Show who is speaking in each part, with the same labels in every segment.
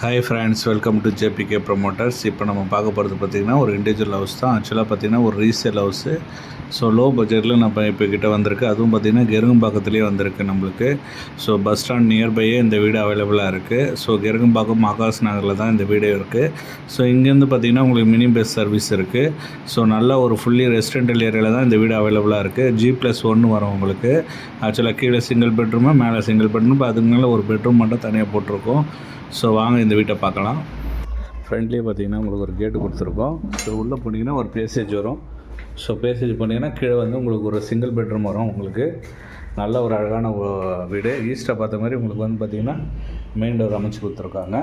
Speaker 1: Hi friends welcome to JBK promoters இப்போ நம்ம பார்க்க போகிறது பார்த்திங்கன்னா ஒரு இண்டிவிஜுவல் ஹவுஸ் தான். ஆக்சுவலாக பார்த்திங்கன்னா ஒரு ரீசேல் ஹவுஸு ஸோ லோ பட்ஜெட்டில் நம்ம இப்போ கிட்ட வந்திருக்கு. அதுவும் பார்த்திங்கன்னா கெருங்கம்பாக்கத்துலேயே வந்திருக்கு நம்மளுக்கு. ஸோ பஸ் ஸ்டாண்ட் நியர்பையே இந்த வீடு அவைலபிளாக இருக்குது ஸோ கெருங்கம்பாக்கம் ஆகாஷ் நகரில் தான் இந்த வீடு இருக்குது ஸோ இங்கேருந்து பார்த்திங்கன்னா உங்களுக்கு மினி பஸ் சர்வீஸ் இருக்குது ஸோ நல்ல ஒரு ஃபுல்லி ரெசிடென்டல் ஏரியாவில் தான் இந்த வீடு அவைலபிளாக இருக்குது ஜி ப்ளஸ் ஒன்று வரும் உங்களுக்கு. ஆக்சுவலாக கீழே சிங்கிள் பெட்ரூமு மேலே சிங்கிள் பெட்ரூம் அதுக்கு மேலே ஒரு பெட்ரூம் மட்டும் தனியாக போட்டிருக்கோம். ஸோ வாங்க இந்த வீட்டை பார்க்கலாம். ஃப்ரண்ட்லேயே பார்த்தீங்கன்னா உங்களுக்கு ஒரு கேட்டு கொடுத்துருக்கோம். ஸோ உள்ளே போனீங்கன்னா ஒரு பேசேஜ் வரும். ஸோ பேசேஜ் போனீங்கன்னா கீழே வந்து உங்களுக்கு ஒரு சிங்கிள் பெட்ரூம் வரும் உங்களுக்கு. நல்ல ஒரு அழகான வீடு. ஈஸ்ட்டை பார்த்த மாதிரி உங்களுக்கு வந்து பார்த்திங்கன்னா மெயின் டோர் அமைச்சு கொடுத்துருக்காங்க.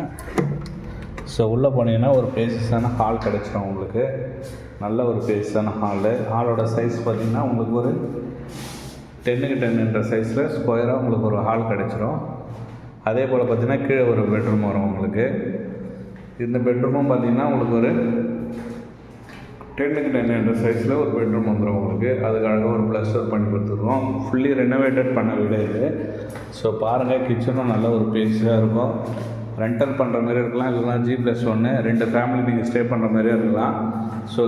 Speaker 1: ஸோ உள்ளே போனீங்கன்னா ஒரு பேசஸான ஹால் கிடச்சிரும் உங்களுக்கு. நல்ல ஒரு பேசஸான ஹாலு ஹாலோட சைஸ் பார்த்திங்கன்னா உங்களுக்கு ஒரு டென்னுக்கு டென்னுன்ற சைஸில் ஸ்கொயராக உங்களுக்கு ஒரு ஹால் கிடச்சிரும். அதே போல் பார்த்தீங்கன்னா கீழே ஒரு பெட்ரூம் வரும் உங்களுக்கு. இந்த பெட்ரூமும் பார்த்தீங்கன்னா உங்களுக்கு ஒரு டென்னுக்கு டென் என்ற சைஸில் ஒரு பெட்ரூம் வந்துடும் உங்களுக்கு. அதுக்கு அழகாக ஒரு ப்ளஸ் பண்ணி கொடுத்துருவோம் ஃபுல்லி ரெனோவேட்டட் பண்ண வீடு இது. ஸோ பாருங்கள் கிச்சனும் நல்ல ஒரு பேஸாக இருக்கும். ரெண்டல் பண்ணுற மாதிரி இருக்கலாம் இல்லைனா ஜி ப்ளஸ் ஒன்று ரெண்டு ஃபேமிலி நீங்கள் ஸ்டே பண்ணுற மாதிரியே இருக்கலாம். ஸோ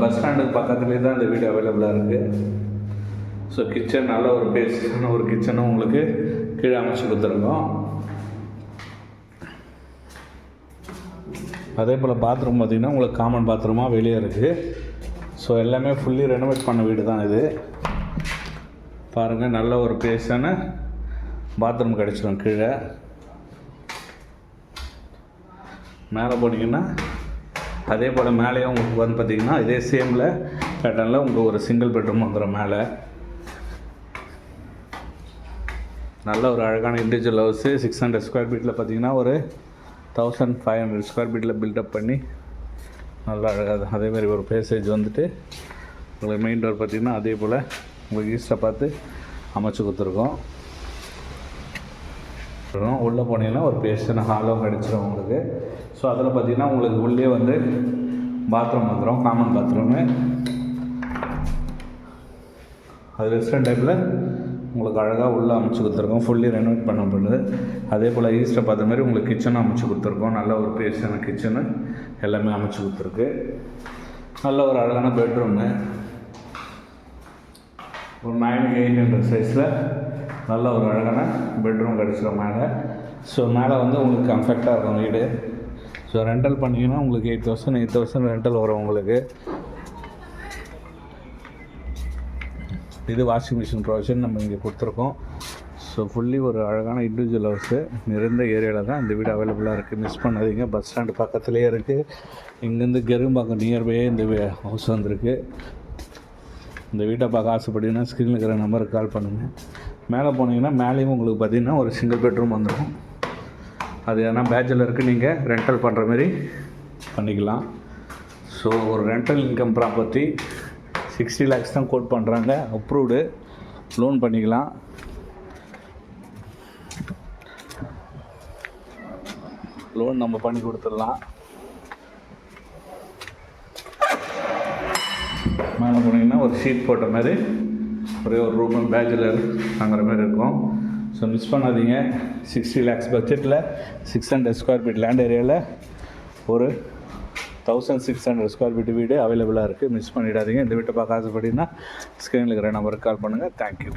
Speaker 1: பஸ் ஸ்டாண்டுக்கு பக்கத்துலேயே தான் இந்த வீடு அவைலபிளாக இருக்குது ஸோ கிச்சன் நல்ல ஒரு பேஸான ஒரு கிச்சனும் உங்களுக்கு கீழே அமைச்சு கொடுத்துருக்கோம். அதே போல் பாத்ரூம் பார்த்திங்கன்னா உங்களுக்கு காமன் பாத்ரூமாக வெளியே இருக்குது ஸோ எல்லாமே ஃபுல்லி ரெனோவேட் பண்ண வீடு தான் இது. பாருங்கள் நல்ல ஒரு பேஸான பாத்ரூம் கிடச்சிரும் கீழே. மேலே போனீங்கன்னா அதே போல் மேலேயும் உங்களுக்கு வந்து பார்த்திங்கன்னா இதே சேமில் பேட்டர்னில் உங்களுக்கு ஒரு சிங்கிள் பெட்ரூம் வந்துடும் மேலே. நல்ல ஒரு அழகான individual house six hundred square ஃபீட்டில் பார்த்தீங்கன்னா ஒரு தௌசண்ட் ஃபைவ் ஹண்ட்ரட் ஸ்கொயர் ஃபீட்டில் பில்டப் பண்ணி நல்லா அழகாக அதேமாதிரி ஒரு பேசேஜ் வந்துட்டு உங்களுக்கு மெயின் டோர் பார்த்திங்கன்னா அதே போல் உங்களுக்கு ஈஸ்டாக பார்த்து அமைச்சு கொடுத்துருக்கோம். அப்புறம் உள்ளே போனீங்கன்னா ஒரு பேஷன் ஹாலும் கிடச்சிரும் உங்களுக்கு. ஸோ அதில் பார்த்தீங்கன்னா உங்களுக்கு உள்ளே வந்து பாத்ரூம் வந்துடும் காமன் பாத்ரூமு அது ரெஸ்டாரண்ட் டைப்பில் உங்களுக்கு அழகாக உள்ளே அமைச்சு கொடுத்துருக்கோம். ஃபுல்லி ரெனோவேட் பண்ணப்படுது அதே போல் ஈஸ்ட்டை பார்த்த மாதிரி உங்களுக்கு கிச்சனும் அமைச்சு கொடுத்துருக்கோம். நல்ல ஒரு பேஸான கிச்சனு எல்லாமே அமைச்சு கொடுத்துருக்கு. நல்ல ஒரு அழகான பெட்ரூமு ஒரு நைன் எயிட் ஹண்ட்ரட் சைஸில் நல்ல ஒரு அழகான பெட்ரூம் கிடச்சிரும் மேலே. ஸோ மேலே வந்து உங்களுக்கு கம்ஃபர்ட்டாக இருக்கும் வீடு. ஸோ ரெண்டல் பண்ணிங்கன்னா உங்களுக்கு eight thousand eight thousand rental வரும் உங்களுக்கு. இது வாஷிங் மிஷின் ப்ரொவிஷன் நம்ம இங்கே கொடுத்துருக்கோம். ஸோ ஃபுல்லி ஒரு அழகான இண்டிவிஜுவல் ஹவுஸு நிறைந்த ஏரியாவில் தான் இந்த வீடு அவைலபிளாக இருக்குது மிஸ் பண்ணாதீங்க. பஸ் ஸ்டாண்டு பக்கத்துலேயே இருக்குது இங்கேருந்து கெரும்பாக்கம் நியர்பையே இந்த ஹவுஸ் வந்திருக்கு. இந்த வீட்டை பார்க்க ஆசைப்பட்டீங்கன்னா ஸ்க்ரீனில் இருக்கிற நம்பருக்கு கால் பண்ணுங்கள் மேலே போனீங்கன்னா மேலேயும் உங்களுக்கு பார்த்தீங்கன்னா ஒரு சிங்கிள் பெட்ரூம் வந்துடும் அது ஏன்னா பேச்சுலருக்கு நீங்கள் ரெண்டல் பண்ணுற மாதிரி பண்ணிக்கலாம். ஸோ ஒரு rental income property sixty lakhs தான் கோட் பண்ணுறாங்க அப்ரூவ்டு. லோன் பண்ணிக்கலாம். லோன் நம்ம பண்ணி கொடுத்துடலாம். மேலே போனீங்கன்னா ஒரு ஷீட் போட்ட மாதிரி ஒரே ஒரு ரூம் பேச்சுலர் வாங்குற மாதிரி இருக்கும். ஸோ மிஸ் பண்ணாதீங்க. சிக்ஸ்டி லேக்ஸ் பட்ஜெட்டில் six hundred square feet land ஏரியாவில் ஒரு thousand six hundred square feet வீடு அவைலபிளாக இருக்குது மிஸ் பண்ணிடாதீங்க. இந்த வீட்டை பார்க்க ஆசைப்பட்டீங்கன்னா ஸ்க்ரீனில் இருக்கிற நம்பருக்கு கால் பண்ணுங்கள் தேங்க்யூ